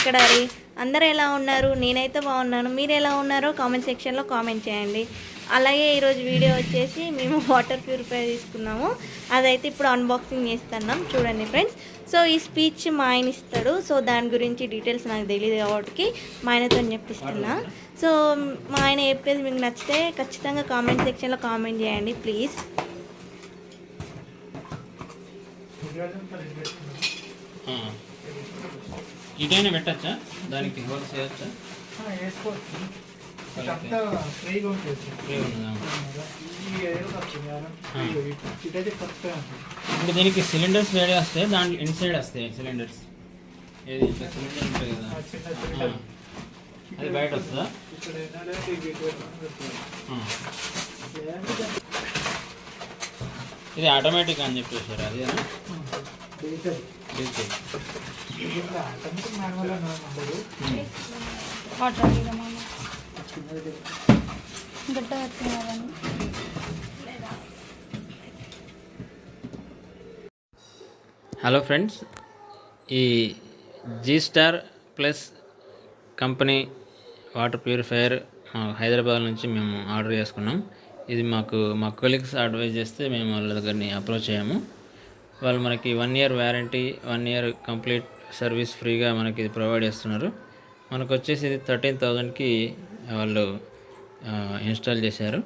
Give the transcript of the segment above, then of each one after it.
ఎక్కడారి అందరు ఎలా ఉన్నారు? నేనైతే బాగున్నాను. మీరు ఎలా ఉన్నారో కామెంట్ సెక్షన్లో కామెంట్ చేయండి. అలాగే ఈరోజు వీడియో వచ్చేసి మేము వాటర్ ప్యూరిఫై తీసుకున్నాము. అదైతే ఇప్పుడు అన్బాక్సింగ్ చేస్తున్నాం. చూడండి ఫ్రెండ్స్. సో ఈ స్పీచ్ మా ఆయన ఇస్తాడు. సో దాని గురించి డీటెయిల్స్ నాకు తెలియదు కాబట్టి మా ఆయనతో చెప్పిస్తున్నా. సో మా ఆయన చెప్పేది మీకు నచ్చితే ఖచ్చితంగా కామెంట్ సెక్షన్లో కామెంట్ చేయండి ప్లీజ్. ఆ. ఇటైనా పెట్టచ్చా? దానికి హోల్స్ చేయొచ్చా? ఉంటుంది. ఉంటుంది. ఇప్పుడు దీనికి సిలిండర్స్ వేడి వస్తాయి? దాంట్లో ఇన్సైడ్ వస్తాయి సిలిండర్స్? ఏది? సిలిండర్ ఉంటాయి కదా. అది బయట వస్తుందా? ఇది ఆటోమేటిక్ అని చెప్పేసారు అదేనా? వాటర్ హలో ఫ్రెండ్స్ ఈ G star plus company water purifier మా హైదరాబాద్ నుంచి మేము ఆర్డర్ చేసుకున్నాం. ఇది మాకు మా కొలీగ్స్ అడ్వైజ్ చేస్తే మేము వాళ్ళ దగ్గరని అప్రోచ్ అయ్యాము. వాళ్ళు మనకి one year warranty one year complete service ఫ్రీగా మనకి ఇది ప్రొవైడ్ చేస్తున్నారు. మనకు వచ్చేసి ఇది థర్టీన్ థౌజండ్కి వాళ్ళు ఇన్స్టాల్ చేశారు.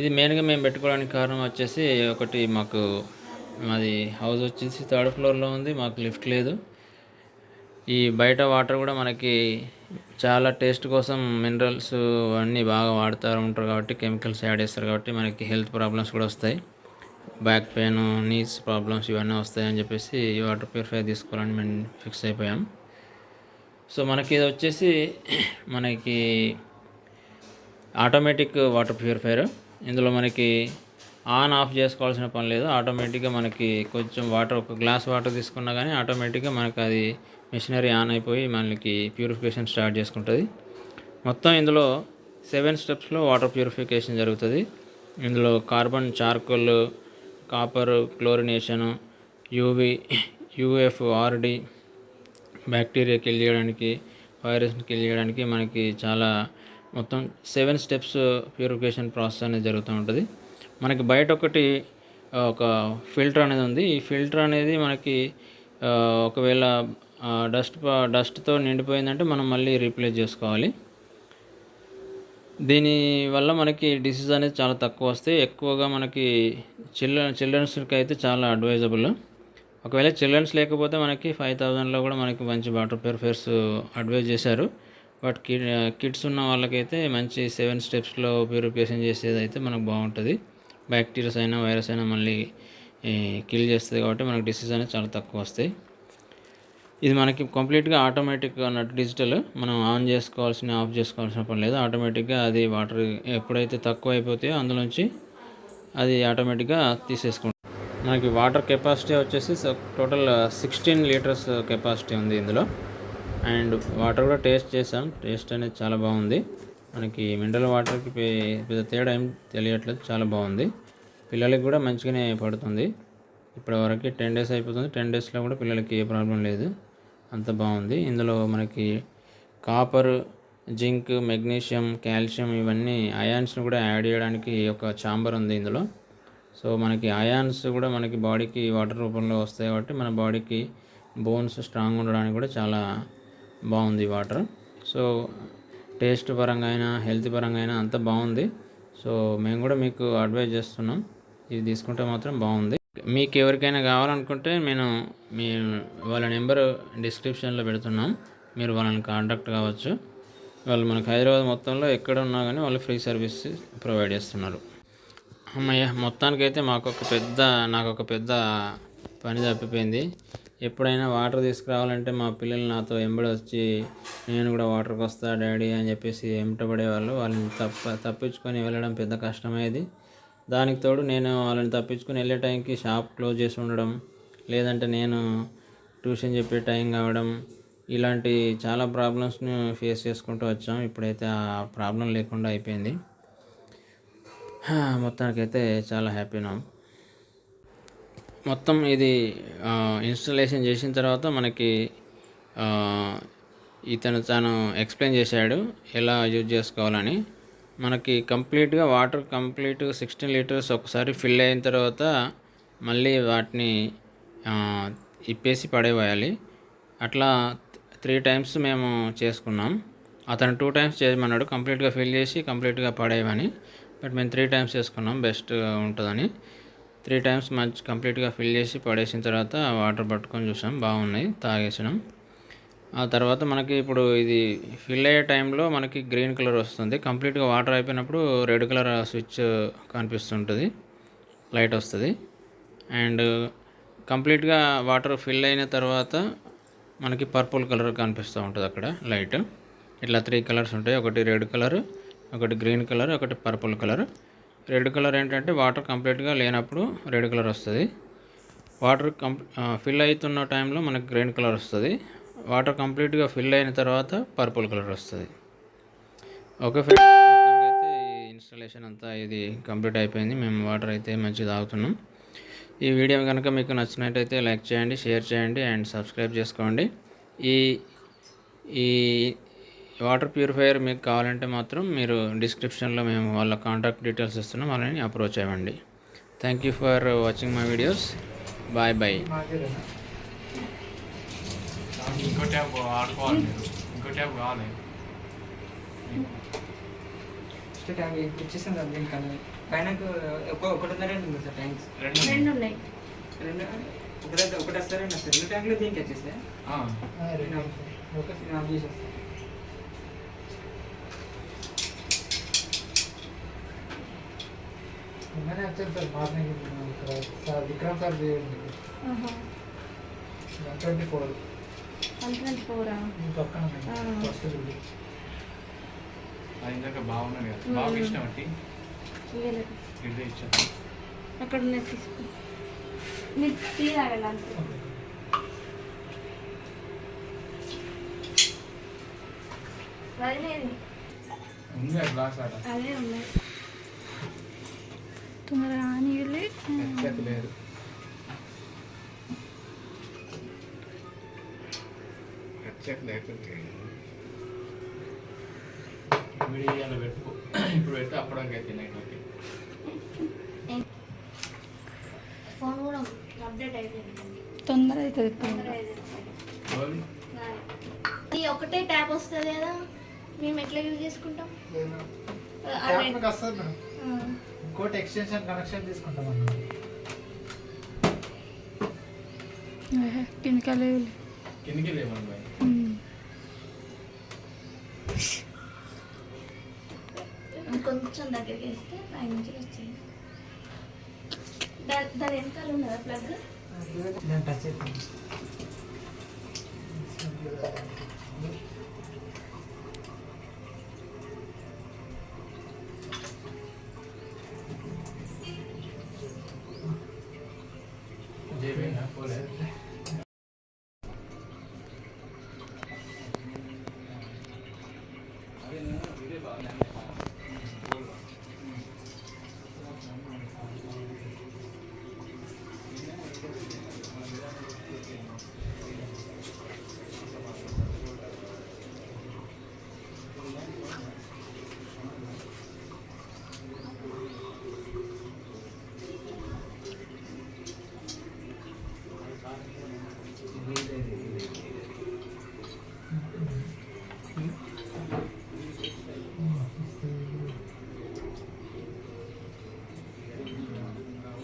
ఇది మెయిన్గా మేము పెట్టుకోవడానికి కారణం వచ్చేసి ఒకటి మాకు మాది హౌస్ వచ్చేసి థర్డ్ ఫ్లోర్లో ఉంది మాకు లిఫ్ట్ లేదు. ఈ బయట వాటర్ కూడా మనకి చాలా టేస్ట్ కోసం మినరల్స్ అన్నీ బాగా వాడుతూ ఉంటారు కాబట్టి కెమికల్స్ యాడ్ చేస్తారు కాబట్టి మనకి హెల్త్ ప్రాబ్లమ్స్ కూడా వస్తాయి. బ్యాక్ పెయిన్ నీస్ ప్రాబ్లమ్స్ ఇవన్నీ వస్తాయని చెప్పేసి ఈ వాటర్ ప్యూరిఫైర్ తీసుకోవాలని మేము ఫిక్స్ అయిపోయాం. సో మనకి ఇది వచ్చేసి మనకి ఆటోమేటిక్ వాటర్ ప్యూరిఫైర్ ఇందులో మనకి ఆన్ ఆఫ్ చేసుకోవాల్సిన పని లేదు. ఆటోమేటిక్గా మనకి కొంచెం వాటర్ ఒక గ్లాస్ వాటర్ తీసుకున్నా కానీ ఆటోమేటిక్గా మనకి అది మిషనరీ ఆన్ అయిపోయి మనకి ప్యూరిఫికేషన్ స్టార్ట్ చేసుకుంటుంది. మొత్తం ఇందులో సెవెన్ స్టెప్స్లో వాటర్ ప్యూరిఫికేషన్ జరుగుతుంది. ఇందులో carbon charcoal copper chlorination UV UF RO bacteria kill చేయడానికి వైరస్ని కిల్ చేయడానికి మనకి చాలా మొత్తం సెవెన్ స్టెప్స్ ప్యూరిఫికేషన్ ప్రాసెస్ అనేది జరుగుతూ ఉంటుంది. మనకి బయట ఒకటి ఒక ఫిల్టర్ అనేది ఉంది. ఈ ఫిల్టర్ అనేది మనకి ఒకవేళ డస్ట్ డస్ట్తో నిండిపోయిందంటే మనం మళ్ళీ రీప్లేస్ చేసుకోవాలి. దీని వల్ల మనకి డిసీజ్ అనేది చాలా తక్కువ వస్తాయి ఎక్కువగా మనకి చిల్డ్రన్ చిల్డ్రన్స్కి అయితే చాలా అడ్వైజబుల్ ఒకవేళ చిల్డ్రన్స్ లేకపోతే మనకి ఫైవ్ థౌజండ్లో కూడా మనకి మంచి వాటర్ ప్యూరిఫైర్స్ అడ్వైజ్ చేశారు. బట్ కిడ్ కిడ్స్ ఉన్న వాళ్ళకైతే మంచి సెవెన్ స్టెప్స్లో ప్యూరిఫికేషన్ చేసేది అయితే మనకు బాగుంటుంది. బ్యాక్టీరియాస్ అయినా వైరస్ అయినా మళ్ళీ కిల్ చేస్తుంది కాబట్టి మనకి డిసీజ్ అనేది చాలా తక్కువ వస్తాయి. ఇది మనకి కంప్లీట్గా ఆటోమేటిక్గా అన్నట్టు డిజిటల్. మనం ఆన్ చేసుకోవాల్సిన ఆఫ్ చేసుకోవాల్సిన పని లేదు. ఆటోమేటిక్గా అది వాటర్ ఎప్పుడైతే తక్కువ అయిపోతాయో అందులోంచి అది ఆటోమేటిక్గా తీసేసుకుంటుంది మనకి వాటర్ కెపాసిటీ వచ్చేసి టోటల్ సిక్స్టీన్ లీటర్స్ కెపాసిటీ ఉంది ఇందులో. అండ్ వాటర్ కూడా టేస్ట్ చేసాం టేస్ట్ అనేది చాలా బాగుంది. మనకి మినరల్ వాటర్కి పెద్ద తేడా ఏం తెలియట్లేదు. చాలా బాగుంది. పిల్లలకి కూడా మంచిగానే పడుతుంది. ఇప్పటి వరకు టెన్ డేస్ అయిపోతుంది. టెన్ డేస్లో కూడా పిల్లలకి ఏ ప్రాబ్లం లేదు. అంత బాగుంది. ఇందులో మనకి కాపర్ జింక్ మెగ్నీషియం కాల్షియం ఇవన్నీ అయాన్స్ని కూడా యాడ్ చేయడానికి ఒక చాంబర్ ఉంది ఇందులో. సో మనకి అయాన్స్ కూడా మనకి బాడీకి వాటర్ రూపంలో వస్తాయి కాబట్టి మన బాడీకి బోన్స్ స్ట్రాంగ్ ఉండడానికి కూడా చాలా బాగుంది వాటర్. సో టేస్ట్ పరంగా అయినా హెల్త్ పరంగా అయినా అంత బాగుంది. సో మేము కూడా మీకు అడ్వైజ్ చేస్తున్నాం. ఇది తీసుకుంటే మాత్రం బాగుంది. మీకు ఎవరికైనా కావాలనుకుంటే నేను మీ వాళ్ళ నెంబరు డిస్క్రిప్షన్లో పెడుతున్నాం. మీరు వాళ్ళని కాంటాక్ట్ కావచ్చు. వాళ్ళు మనకు హైదరాబాద్ మొత్తంలో ఎక్కడ ఉన్నా కానీ వాళ్ళు ఫ్రీ సర్వీస్ ప్రొవైడ్ చేస్తున్నారు. అమ్మయ్య మొత్తానికైతే మాకు ఒక పెద్ద నాకు ఒక పెద్ద పని తప్పిపోయింది. ఎప్పుడైనా వాటర్ తీసుకురావాలంటే మా పిల్లలు నాతో వెంబడి వచ్చి నేను కూడా వాటర్కి వస్తా డాడీ అని చెప్పేసి ఎంటబడేవాళ్ళు వాళ్ళని తప్ప తప్పించుకొని వెళ్ళడం పెద్ద కష్టమయ్యేది. దానికి తోడు నేను వాళ్ళని తప్పించుకుని వెళ్ళే టైంకి షాప్ క్లోజ్ చేసి ఉండడం లేదంటే నేను ట్యూషన్ చెప్పే టైం కావడం ఇలాంటి చాలా ప్రాబ్లమ్స్ని ఫేస్ చేసుకుంటూ వచ్చాం. ఇప్పుడైతే ఆ ప్రాబ్లం లేకుండా అయిపోయింది. మొత్తానికైతే చాలా హ్యాపీనా మొత్తం ఇది ఇన్స్టలేషన్ చేసిన తర్వాత మనకి ఇతను తను ఎక్స్ప్లెయిన్ చేశాడు ఎలా యూజ్ చేసుకోవాలని. మనకి కంప్లీట్గా వాటర్ కంప్లీట్ సిక్స్టీన్ లీటర్స్ ఒకసారి ఫిల్ అయిన తర్వాత మళ్ళీ వాటిని ఇప్పేసి పడేవేయాలి. అట్లా త్రీ టైమ్స్ మేము చేసుకున్నాం. అతను టూ టైమ్స్ చేయమన్నాడు. కంప్లీట్గా ఫిల్ చేసి కంప్లీట్గా పడేయమని. బట్ మేము త్రీ టైమ్స్ చేసుకున్నాం. బెస్ట్ ఉంటుందని. త్రీ టైమ్స్ మంచి కంప్లీట్గా ఫిల్ చేసి పడేసిన తర్వాత వాటర్ పట్టుకొని చూసాం. బాగున్నాయి. తాగేసినాం. ఆ తర్వాత మనకి ఇప్పుడు ఇది ఫిల్ అయ్యే టైంలో మనకి గ్రీన్ కలర్ వస్తుంది. కంప్లీట్గా వాటర్ అయిపోయినప్పుడు రెడ్ కలర్ స్విచ్ కనిపిస్తుంటుంది. లైట్ వస్తుంది. అండ్ కంప్లీట్గా వాటర్ ఫిల్ అయిన తర్వాత మనకి పర్పుల్ కలర్ కనిపిస్తూ ఉంటుంది అక్కడ లైట్ ఇట్లా త్రీ కలర్స్ ఉంటాయి. ఒకటి రెడ్ కలర్ ఒకటి గ్రీన్ కలర్ ఒకటి పర్పుల్ కలర్ రెడ్ కలర్ ఏంటంటే వాటర్ కంప్లీట్గా లేనప్పుడు రెడ్ కలర్ వస్తుంది. వాటర్ కంప్ ఫిల్ అవుతున్న టైంలో మనకి గ్రీన్ కలర్ వస్తుంది. వాటర్ కంప్లీట్గా ఫిల్ అయిన తర్వాత పర్పుల్ కలర్ వస్తుంది. ఓకే ఫ్రెండ్స్ అయితే ఈ ఇన్స్టాలేషన్ అంతా ఇది కంప్లీట్ అయిపోయింది. మేము వాటర్ అయితే మంచిగా తాగుతున్నాం. ఈ వీడియో కనుక మీకు నచ్చినట్టయితే లైక్ చేయండి షేర్ చేయండి అండ్ సబ్స్క్రైబ్ చేసుకోండి. ఈ ఈ వాటర్ ప్యూరిఫైయర్ మీకు కావాలంటే మాత్రం మీరు డిస్క్రిప్షన్లో మేము వాళ్ళ కాంటాక్ట్ డీటెయిల్స్ ఇస్తున్నాం. వాళ్ళని అప్రోచ్ అవ్వండి. Thank you for watching my videos. Bye bye. ఇంకో ట్యాబ్ ఆడుకోవాలి మీరు. ఇంకో ట్యాబ్ కావాలి. ఫస్ట్ ట్యాంక్ ఇచ్చేసాను సార్ దీనికి కానీ పైన ఒక ఒకటిన్నర ఉంది సార్ ట్యాంక్స్? రెండు రెండు ఉన్నాయి. రెండు ఒకటి ఒకటి వస్తారండి సార్ రెండు ట్యాంకులు దీనికి ఓకే నేను ఆఫ్ చేసేస్తాను నిన్ననే వచ్చాను సార్ మార్నింగ్. ఇక్కడ సార్ విక్రమ్ సార్ చేయండి. One twenty four. ఇదే ఇచ్చాను అక్కడ ఉన్నది తీసుకో. మీరు టీ తాగాలి అంతే వదిలేదు ఉంది ఆ గ్లాస్ ఆడ. అదే ఉన్నాయి నీళ్ళే ఎక్కదు లేదు. వీడియో పెట్టుకో ఇప్పుడు పెడితే అప్పటికి అయితే నైట్ ఓకే. ఫోన్ కూడా అప్డేట్ అయిపోయింది. తొందర అవుతుంది ఇప్పుడు. ఒకటే ట్యాప్ వస్తుంది కదా మేము ఎట్లా యూజ్ చేసుకుంటాం. ఇంకోటి ఎక్స్టెన్షన్ కనెక్షన్ తీసుకుంటాం అన్నమాట కెమికల్ కిందికి వేస్తే పై నుంచి వచ్చేది. దాని వెనకాల ఉన్నదా ప్లగ్ నేను టచ్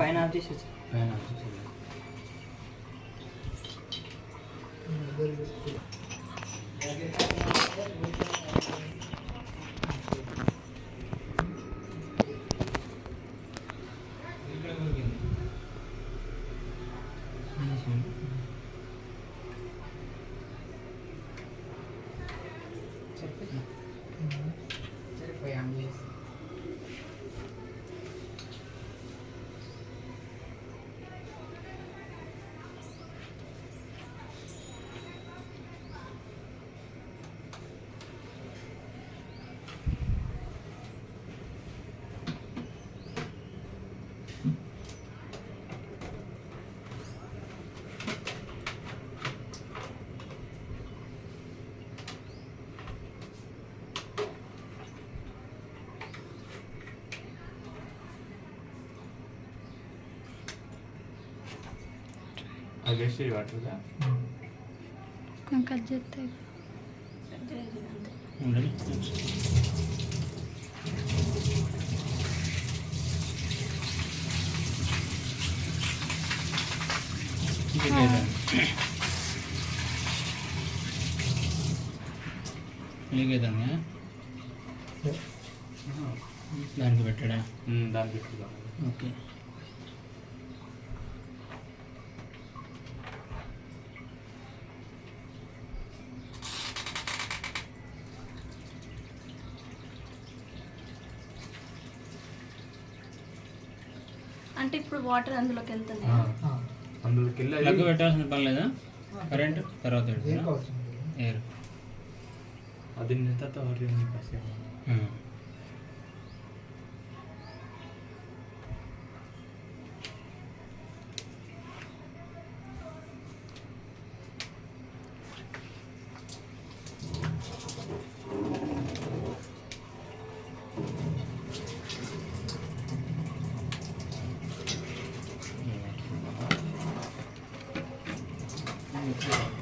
పైన ఆఫ్ చేసేసి ఆ వేస్ట్ వాటర్గా కట్ చేస్తే ఉండండి నీకేదాన్ని దానికి పెట్టాడా? దాన్ని పెట్టుకుందాం ఓకే. అంటే ఇప్పుడు వాటర్ అందులోకి వెళ్తుంది. అందులోకి వెళ్ళి ప్లగ్ పెట్టాల్సిన పని లేదా? కరెంట్ తర్వాత. ఎయిర్ అది నిన్న Thank you.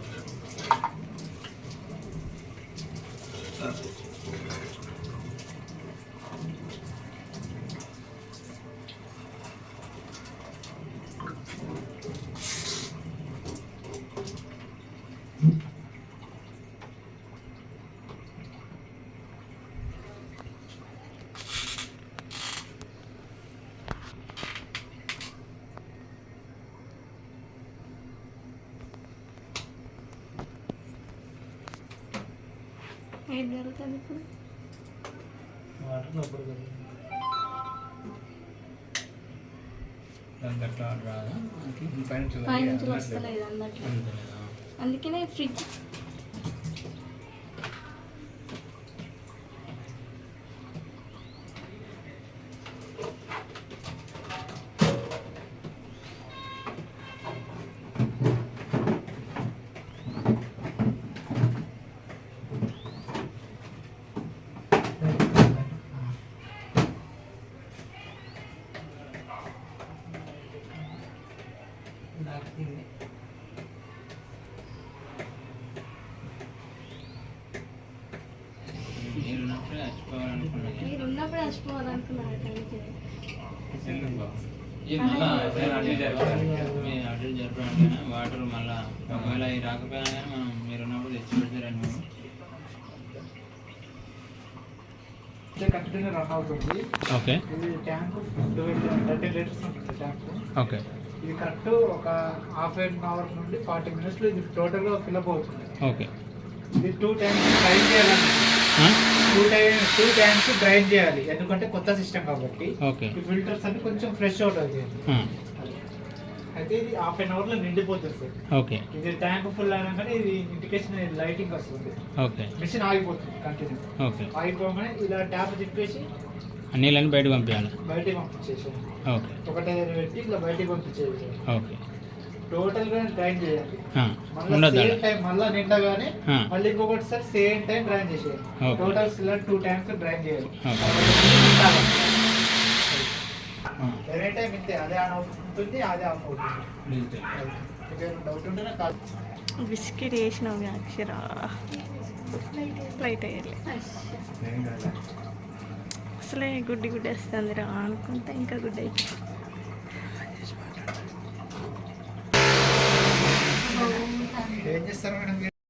ఏం జరుగుతుంది ఇప్పుడు. వాటర్ లోపల అటు ఇటు జరపడానికి వాటర్ మళ్ళా ఒకవేళ ఇది రాకపోయినా కానీ మనం మీరు ఉన్నప్పుడు తెచ్చి పెడతారండి మేము కంటిన్యూ రన్ అవుతుంది. ఓకే. ఇది ట్యాంక్ థర్టీ లీటర్స్ ఉంటుంది ట్యాంక్. ఓకే. ఇది కరెక్ట్ ఒక హాఫ్ అన్ అవర్ నుండి ఫార్టీ మినిట్స్లో ఇది టోటల్గా ఫిల్అప్ అవుతుంది. ఓకే. ఇది టూ టైమ్స్ చేయాలండి. Two time two times drain చేయాలి. ఎందుకంటే కొత్త సిస్టమ్ కాబట్టి ఈ ఫిల్టర్స్ అన్ని కొంచెం ఫ్రెష్ అవుట్ అవుతాయి. అయితే ఇది హాఫ్ అన్ అవర్లో నిండిపోతుంది సార్. ఓకే. ఇది ట్యాంక్ ఫుల్ అయినా కానీ ఇది ఇండికేషన్ లైటింగ్ వస్తుంది. ఓకే. మిషన్ ఆగిపోతుంది కంటిన్యూ ఓకే. ఆగిపోగానే ఇలా ట్యాప్ తిప్పేసి నీళ్ళని బయటకు పంపించాలి. బయటికి పంపించేసాను ఓకే. ఒకటే పెట్టి ఇలా బయటికి పంపించేసాను ఓకే. టోటల్గా డ్రైన్ చేయాలి మళ్ళీ సేమ్ టైం మళ్ళీ నిండగానే. మళ్ళీ ఇంకొకటి సార్ సేమ్ టైం డ్రైన్ చేసేయాలి. టోటల్ ఇలా టూ టైమ్స్ డ్రైన్ చేయాలి. ఎనీ టైం ఇంతే అదే ఆన్ అవుతుంది అదే ఆఫ్ అవుతుంది డౌట్ ఉంటే నాకు కాల్ బిస్కెట్ వేసినావు అక్షర. లైట్ అయ్యాలి. అసలే గుడ్డి గుడ్డి వస్తుంది రా అనుకుంటే ఇంకా గుడ్డి అయిపోయింది ఏం చేస్తారు మేడం మీరు?